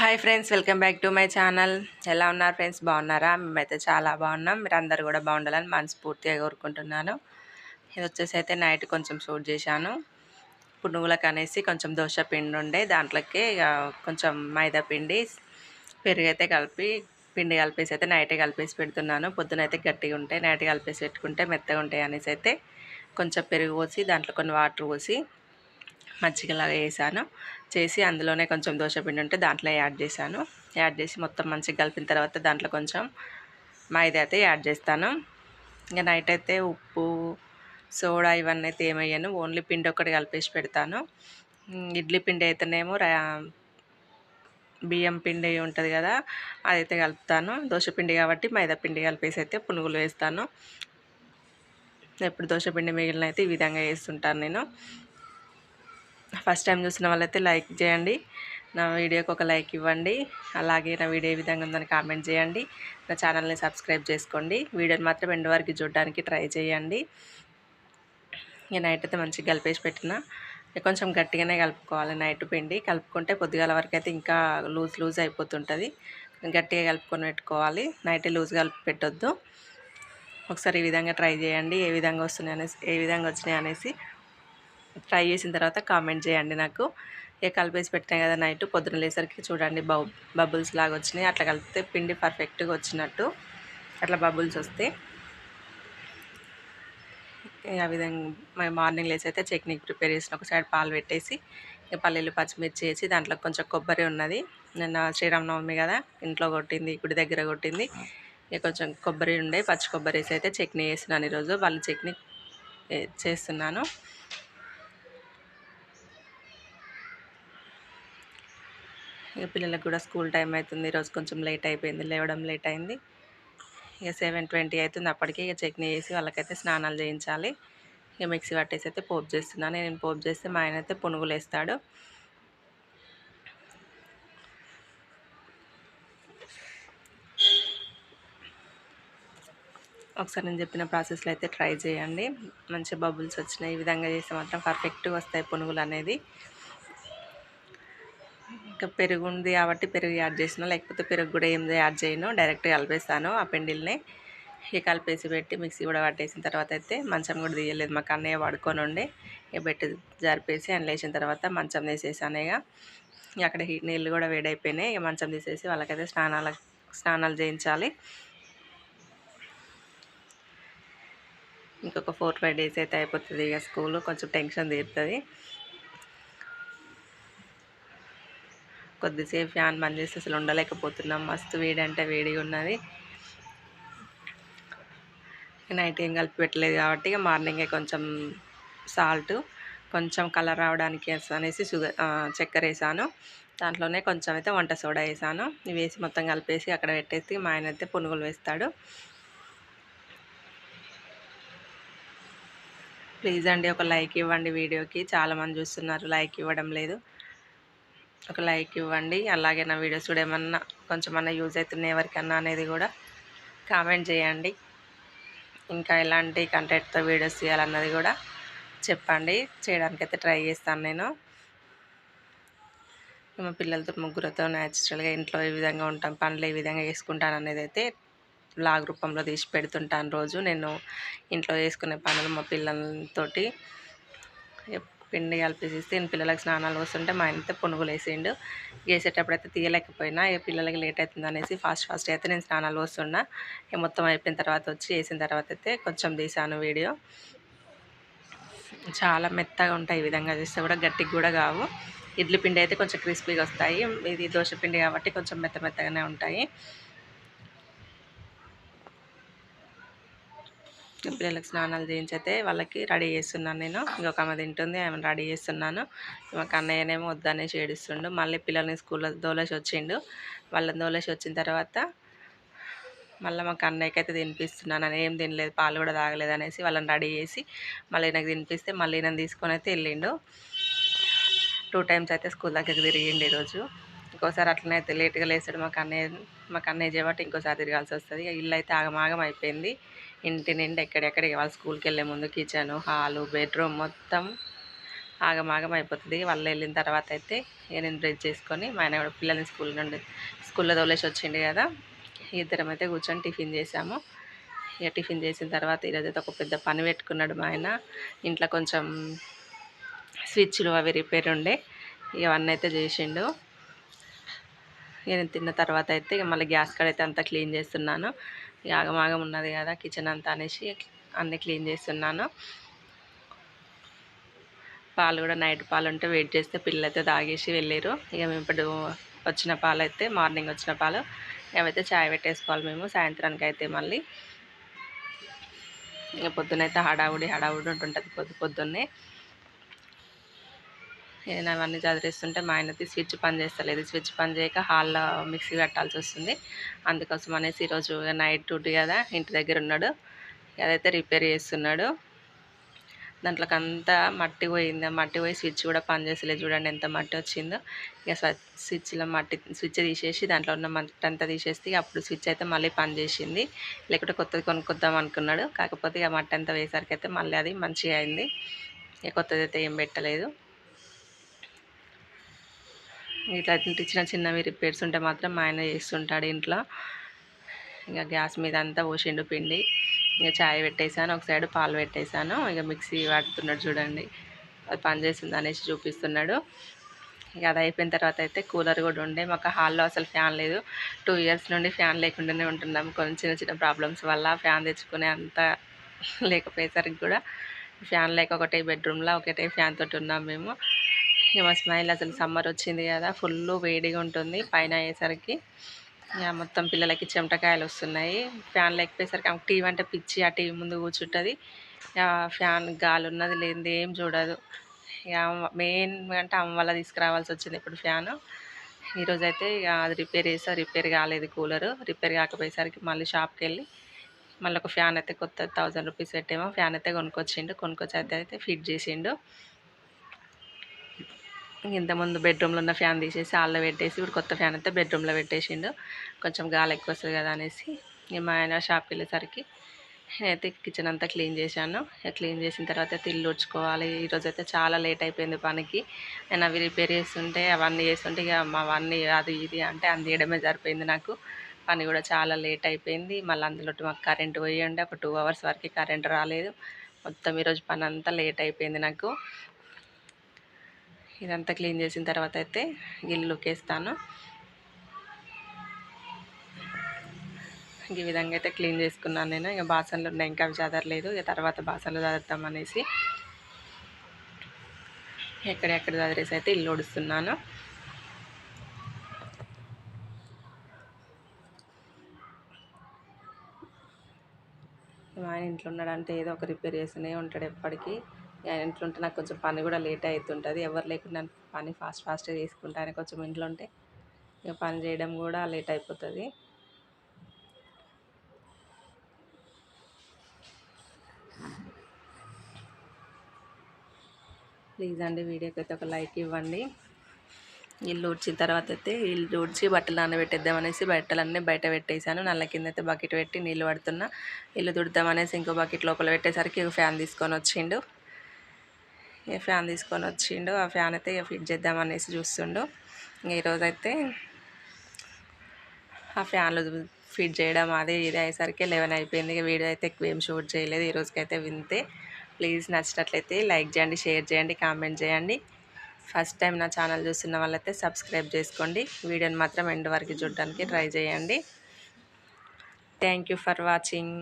Hi friends welcome back to my channel. ఎలా ఉన్నారు friends? బాగున్నారా? మేమైతే చాలా బాగున్నాం. మీరు అందరు కూడా బాగుండాలని మనస్ఫూర్తిగా కోరుకుంటున్నాను. ఇది వచ్చేసి అయితే నైట్ కొంచెం షూట్ చేశాను. పునుగులకు అనేసి కొంచెం దోశ పిండి ఉండే దాంట్లోకి ఇక కొంచెం మైదా పిండి పెరుగు అయితే కలిపి పిండి కలిపేసి అయితే నైటే కలిపేసి పెడుతున్నాను. పొద్దున అయితే గట్టిగా ఉంటాయి నైట్ కలిపేసి పెట్టుకుంటే మెత్తగా ఉంటాయి అనేసి అయితే కొంచెం పెరుగు పోసి దాంట్లో కొన్ని వాటర్ పోసి మజ్జిగలాగా వేసాను. చేసి అందులోనే కొంచెం దోశ పిండి ఉంటే దాంట్లో యాడ్ చేశాను. యాడ్ చేసి మొత్తం మంచిగా కలిపిన తర్వాత దాంట్లో కొంచెం మైదా అయితే యాడ్ చేస్తాను. ఇంకా నైట్ అయితే ఉప్పు సోడా ఇవన్నీ అయితే ఏమయ్యాను ఓన్లీ పిండి ఒకటి కలిపేసి పెడతాను. ఇడ్లీ పిండి అయితేనేమో బియ్యం పిండి ఉంటుంది కదా అదైతే కలుపుతాను. దోశ పిండి కాబట్టి మైదా పిండి కలిపేసి అయితే పునుగులు వేస్తాను. ఎప్పుడు దోశ పిండి మిగిలిన అయితే ఈ విధంగా వేస్తుంటాను నేను. ఫస్ట్ టైం చూసిన వాళ్ళైతే లైక్ చేయండి. నా వీడియోకి ఒక లైక్ ఇవ్వండి. అలాగే నా వీడియో ఏ విధంగా ఉందని కామెంట్ చేయండి. నా ఛానల్ని సబ్స్క్రైబ్ చేసుకోండి. వీడియోని మాత్రం ఎండ్ వరకు చూడడానికి ట్రై చేయండి. ఇక నైట్ అయితే మంచిగా కలిపేసి పెట్టిన. కొంచెం గట్టిగానే కలుపుకోవాలి నైట్ పిండి. కలుపుకుంటే పొద్దుగాల వరకు అయితే ఇంకా లూజ్ లూజ్ అయిపోతుంటుంది. గట్టిగా కలుపుకొని పెట్టుకోవాలి. నైట్ లూజ్ కలిపి పెట్టొద్దు. ఒకసారి ఈ విధంగా ట్రై చేయండి. ఏ విధంగా వస్తున్నాయి అనేసి ఏ విధంగా వచ్చినాయి అనేసి ఫ్రై చేసిన తర్వాత కామెంట్ చేయండి నాకు. ఇక కలిపేసి పెట్టినాయి కదా నైట్ పొద్దున లేసరికి చూడండి బౌ బబుల్స్ లాగా వచ్చినాయి. అట్లా కలిపితే పిండి పర్ఫెక్ట్గా వచ్చినట్టు అట్లా బబుల్స్ వస్తే. ఆ విధంగా మార్నింగ్ లేసి అయితే చట్నీకి ప్రిపేర్ చేసిన ఒక సైడ్ పాలు పెట్టేసి పల్లీలు పచ్చిమిర్చి వేసి దాంట్లో కొంచెం కొబ్బరి ఉన్నది. నిన్న శ్రీరామనవమి కదా ఇంట్లో కొట్టింది గుడి దగ్గర కొట్టింది. ఇక కొంచెం కొబ్బరి ఉండే పచ్చి కొబ్బరి వేసి అయితే చట్నీ వేసినాను ఈరోజు. వాళ్ళు చట్నీ చేస్తున్నాను. ఇక పిల్లలకు కూడా స్కూల్ టైం అవుతుంది. ఈరోజు కొంచెం లేట్ అయిపోయింది. లేవడం లేట్ అయింది. ఇక సెవెన్ ట్వంటీ అవుతుంది. అప్పటికి ఇక చట్నీ చేసి వాళ్ళకైతే స్నానాలు చేయించాలి. ఇక మిక్సీ పట్టేసి అయితే పోపు చేస్తున్నాను నేను పోపు చేస్తే మా ఆయన అయితే పునుగులు వేస్తాడు. ఒకసారి నేను చెప్పిన ప్రాసెస్లో అయితే ట్రై చేయండి. మంచి బబుల్స్ వచ్చినాయి. ఈ విధంగా చేస్తే మాత్రం పర్ఫెక్ట్గా వస్తాయి పునుగులు అనేది. ఇంకా పెరుగు ఉంది కాబట్టి పెరుగు యాడ్ చేసిన లేకపోతే పెరుగు కూడా ఏం యాడ్ చేయను. డైరెక్ట్ కలిపేస్తాను ఆ పెండిల్ని. ఇక కలిపేసి పెట్టి మిక్సీ కూడా పట్టేసిన తర్వాత అయితే మంచం కూడా తీయలేదు. మాకు అన్నయ్య పడుకొని ఉండే ఇక పెట్టి జరిపేసి అని లేచిన తర్వాత మంచం తీసేసాను ఇక. అక్కడ హీట్ నీళ్ళు కూడా వేడైపోయినాయి. ఇక మంచం తీసేసి వాళ్ళకైతే స్నానాలు స్నానాలు చేయించాలి. ఇంకొక ఫోర్ ఫైవ్ డేస్ అయితే అయిపోతుంది ఇక స్కూల్. కొంచెం టెన్షన్ తీరుతుంది. కొద్దిసేపు ఫ్యాన్ బంద్ చేసి అసలు ఉండలేకపోతున్నాం. మస్తు వేడి అంటే వేడిగా ఉన్నది. నైట్ ఏం కలిపి పెట్టలేదు కాబట్టి ఇక మార్నింగే కొంచెం సాల్ట్ కొంచెం కలర్ రావడానికి అనేసి షుగర్ చక్కెర వేసాను. దాంట్లోనే కొంచెం అయితే వంట సోడా వేసాను. ఇవి వేసి మొత్తం కలిపేసి అక్కడ పెట్టేసి మా ఆయన అయితే పునుగులు వేస్తాడు. ప్లీజ్ అండి ఒక లైక్ ఇవ్వండి వీడియోకి. చాలామంది చూస్తున్నారు లైక్ ఇవ్వడం లేదు. ఒక లైక్ ఇవ్వండి. అలాగే నా వీడియోస్ కూడా ఏమన్నా కొంచెమన్నా యూజ్ అవుతున్నాయి ఎవరికన్నా అనేది కూడా కామెంట్ చేయండి. ఇంకా ఎలాంటి కంటెంట్తో వీడియోస్ చేయాలన్నది కూడా చెప్పండి. చేయడానికైతే ట్రై చేస్తాను నేను. మా పిల్లలతో ముగ్గురుతో న్యాచురల్గా ఇంట్లో ఏ విధంగా ఉంటాం పనులు ఏ విధంగా వేసుకుంటాను అనేది అయితే బ్లాగ్ రూపంలో తీసి పెడుతుంటాను రోజు. నేను ఇంట్లో వేసుకునే పనులు మా పిల్లలతోటి పిండి కలిపేసి నేను పిల్లలకి స్నానాలు వస్తుంటే మా ఆయనతో పునుగులు వేసిండు. వేసేటప్పుడు అయితే తీయలేకపోయినా ఏ పిల్లలకి లేట్ అవుతుంది అనేసి ఫాస్ట్ ఫాస్ట్ అయితే నేను స్నానాలు వస్తున్నా మొత్తం అయిపోయిన తర్వాత వచ్చి వేసిన తర్వాత అయితే కొంచెం తీసాను వీడియో. చాలా మెత్తగా ఉంటాయి ఈ విధంగా చేస్తే కూడా గట్టికి కూడా కావు. ఇడ్లీ పిండి అయితే కొంచెం క్రిస్పీగా వస్తాయి. ఇది దోశ పిండి కాబట్టి కొంచెం మెత్త మెత్తగానే ఉంటాయి. పిల్లలకు స్నానాలు చేయించైతే వాళ్ళకి రెడీ చేస్తున్నాను నేను. ఇంకొక ఆమె తింటుంది ఆమె రెడీ చేస్తున్నాను. మాకు అన్నయ్యనేమో వద్దనేసి ఏడుస్తుండు. మళ్ళీ పిల్లల్ని స్కూల్లో దోలేసి వచ్చిండు. వాళ్ళని దోలేసి వచ్చిన తర్వాత మళ్ళీ మాకు అన్నయ్యకి అయితే తినిపిస్తున్నాను. అని ఏం తినలేదు పాలు కూడా తాగలేదు అనేసి వాళ్ళని రెడీ చేసి మళ్ళీ నాకు తినిపిస్తే మళ్ళీ నేను తీసుకొని అయితే వెళ్ళిండు. టూ టైమ్స్ అయితే స్కూల్ దగ్గరికి తిరిగిండు ఈరోజు. ఇంకోసారి అట్లనే అయితే లేట్గా లేసాడు మాకు అన్నయ్య మాకు అన్నయ్య చేయబట్టి ఇంకోసారి తిరగాల్సి వస్తుంది. ఇల్లు అయితే ఆగమాగం అయిపోయింది. ఇంటి నిండి ఎక్కడెక్కడ వాళ్ళ స్కూల్కి వెళ్ళే ముందు కిచెను హాలు బెడ్రూమ్ మొత్తం ఆగమాగం అయిపోతుంది. వాళ్ళు వెళ్ళిన తర్వాత అయితే నేను బ్రష్ చేసుకొని మా ఆయన కూడా పిల్లల్ని స్కూల్ నుండి స్కూల్లో తోలేసి వచ్చిండు కదా. ఇద్దరం అయితే కూర్చొని టిఫిన్ చేసాము. ఇక టిఫిన్ చేసిన తర్వాత ఈరోజైతే ఒక పెద్ద పని పెట్టుకున్నాడు మా ఆయన. ఇంట్లో కొంచెం స్విచ్లు అవి రిపేర్ ఉండే. ఇక అయితే చేసిండు. ఇక నేను తిన్న తర్వాత అయితే ఇక మళ్ళీ గ్యాస్ కాడ అయితే అంతా క్లీన్ చేస్తున్నాను. యాగమాగం ఆగమాగం ఉన్నది కదా కిచెన్ అంతా అనేసి అన్నీ క్లీన్ చేస్తున్నాను. పాలు కూడా నైట్ పాలు ఉంటే వెయిట్ చేస్తే పిల్లలైతే తాగేసి వెళ్ళారు ఇక మేము ఇప్పుడు వచ్చిన పాలు అయితే మార్నింగ్ వచ్చిన పాలు ఏవైతే చాయ్ పెట్టేసుకోవాలి మేము సాయంత్రానికి అయితే మళ్ళీ. ఇక పొద్దునైతే హడావుడి హడావుడి ఉంటుంటుంది పొద్దు పొద్దున్నే. నేను అవన్నీ చదివిస్తుంటే మా ఆయనది స్విచ్ పని చేస్తలేదు. స్విచ్ పని చేయక హాల్లో మిక్సీ కట్టాల్సి వస్తుంది. అందుకోసం అనేసి ఈరోజు నైట్ డ్యూటీ కదా ఇంటి దగ్గర ఉన్నాడు. అదైతే రిపేర్ చేస్తున్నాడు. దాంట్లోకి అంతా మట్టి పోయింది. మట్టి పోయి స్విచ్ కూడా పనిచేసలేదు చూడండి ఎంత మట్టి వచ్చిందో. ఇక స్విచ్లో మట్టి స్విచ్ తీసేసి దాంట్లో ఉన్న మట్టి అంతా తీసేస్తే అప్పుడు స్విచ్ అయితే మళ్ళీ పనిచేసింది లేకుంటే కొత్తది కొనుక్కొద్దాం అనుకున్నాడు. కాకపోతే ఇక మట్టి అంతా వేసరికి అయితే మళ్ళీ అది మంచిగా అయింది. ఇక కొత్తది అయితే ఏం పెట్టలేదు. ఇట్లా చిన్న చిన్నవి రిపేర్స్ ఉంటే మాత్రం మా ఆయన చేస్తుంటాడు ఇంట్లో. ఇక గ్యాస్ మీద అంతా పోసిండు పిండి. ఇక చాయ్ పెట్టేశాను ఒక సైడ్ పాలు పెట్టేశాను. ఇక మిక్సీ వాడుతున్నాడు చూడండి. అది పనిచేస్తుంది అనేసి చూపిస్తున్నాడు. ఇక అది అయిపోయిన తర్వాత అయితే కూలర్ కూడా ఉండే. మాకు హాల్లో అసలు ఫ్యాన్ లేదు. టూ ఇయర్స్ నుండి ఫ్యాన్ లేకుండానే ఉంటున్నాం. కొన్ని చిన్న చిన్న ప్రాబ్లమ్స్ వల్ల ఫ్యాన్ తెచ్చుకునే అంత లేకపోయేసరికి కూడా ఫ్యాన్ లేక ఒకటే బెడ్రూమ్లో ఒకటే ఫ్యాన్ తోటి ఉన్నాం మేము. మా స్మైల్ అసలు సమ్మర్ వచ్చింది కదా ఫుల్ వేడిగా ఉంటుంది పైన అయ్యేసరికి. ఇక మొత్తం పిల్లలకి చెమటకాయలు వస్తున్నాయి. ఫ్యాన్ లేకపోయేసరికి ఆమె టీవీ అంటే పిచ్చి ఆ టీవీ ముందు కూర్చుంటుంది. ఫ్యాన్ గాలి ఉన్నది లేనిది ఏం చూడదు. ఇక మెయిన్ అంటే అమ్మ వల్ల తీసుకురావాల్సి వచ్చింది ఇప్పుడు ఫ్యాను. ఈరోజు అయితే ఇక అది రిపేర్ చేసా రిపేర్ కాలేదు కూలరు. రిపేర్ కాకపోయేసరికి మళ్ళీ షాప్కి వెళ్ళి మళ్ళీ ఒక ఫ్యాన్ అయితే కొత్త థౌజండ్ రూపీస్ పెట్టేమో. ఫ్యాన్ అయితే కొనుక్కొచ్చిండు. కొనుక్కొచ్చి అయితే ఫిట్ చేసిండు. ఇంతకుముందు బెడ్రూమ్లో ఉన్న ఫ్యాన్ తీసేసి హాల్లో పెట్టేసి ఇప్పుడు కొత్త ఫ్యాన్ అయితే బెడ్రూమ్లో పెట్టేసిండు. కొంచెం గాలి ఎక్కువ వస్తుంది కదా అనేసి మా ఆయన షాప్కి వెళ్ళేసరికి నేనైతే కిచెన్ అంతా క్లీన్ చేశాను. క్లీన్ చేసిన తర్వాత తిల్లు ఇల్లు ఉడ్చుకోవాలి. ఈరోజు అయితే చాలా లేట్ అయిపోయింది పనికి. నేను అవి రిపేర్ చేస్తుంటే అవన్నీ చేస్తుంటే ఇక అవన్నీ అది ఇది అంటే అందియడమే సరిపోయింది నాకు. పని కూడా చాలా లేట్ అయిపోయింది. మళ్ళీ అందులో మాకు కరెంట్ ఉండే ఒక టూ అవర్స్ వరకు కరెంట్ రాలేదు. మొత్తం ఈరోజు పని అంతా లేట్ అయిపోయింది నాకు. ఇదంతా క్లీన్ చేసిన తర్వాత అయితే గిల్లు ఉకేస్తాను. ఈ విధంగా అయితే క్లీన్ చేసుకున్నాను నేను. ఇక బాసనలు ఉన్నాయి ఇంకా అవి చదరలేదు. ఇక తర్వాత బాసనలు చదువుతాం అనేసి ఎక్కడెక్కడ చదివేసి అయితే ఇల్లు ఉడుస్తున్నాను ఆయన ఇంట్లో ఉన్నాడంటే ఏదో ఒక రిపేర్ చేస్తూనే ఉంటాడు ఎప్పటికీ. ఇంట్లో ఉంటే నాకు కొంచెం పని కూడా లేట్ అవుతుంటుంది ఎవరు లేకుండా పని ఫాస్ట్ ఫాస్ట్గా చేసుకుంటాను కొంచెం ఇంట్లో ఉంటే ఇక పని చేయడం కూడా లేట్ అయిపోతుంది. ప్లీజ్ అండి వీడియోకి అయితే ఒక లైక్ ఇవ్వండి. ఇల్లు ఊడ్చిన తర్వాత అయితే ఇల్లు ఊడ్చి బట్టలు నానబెట్టేద్దామనేసి బట్టలన్నీ బయట పెట్టేశాను. నల్ల కింద అయితే బకెట్ పెట్టి నీళ్ళు పడుతున్నా. ఇల్లు తుడుద్దాం అనేసి ఇంకో బకెట్ లోపల పెట్టేసరికి ఫ్యాన్ తీసుకొని వచ్చిండు. ఇక ఫ్యాన్ తీసుకొని వచ్చిండు ఆ ఫ్యాన్ అయితే ఇక ఫిట్ చేద్దాం అనేసి చూస్తుండు ఈరోజు అయితే ఆ ఫ్యాన్లు ఫిట్ చేయడం అది ఇది అయ్యేసరికి లెవెన్ అయిపోయింది. ఇక వీడియో అయితే ఎక్కువ ఏం షూట్ చేయలేదు. ఈ రోజుకైతే వింతే. ప్లీజ్ నచ్చినట్లయితే లైక్ చేయండి షేర్ చేయండి కామెంట్ చేయండి. ఫస్ట్ టైం నా ఛానల్ చూస్తున్న వాళ్ళైతే సబ్స్క్రైబ్ చేసుకోండి. వీడియోని మాత్రం ఎండ్ వరకు చూడడానికి ట్రై చేయండి. Thank for watching.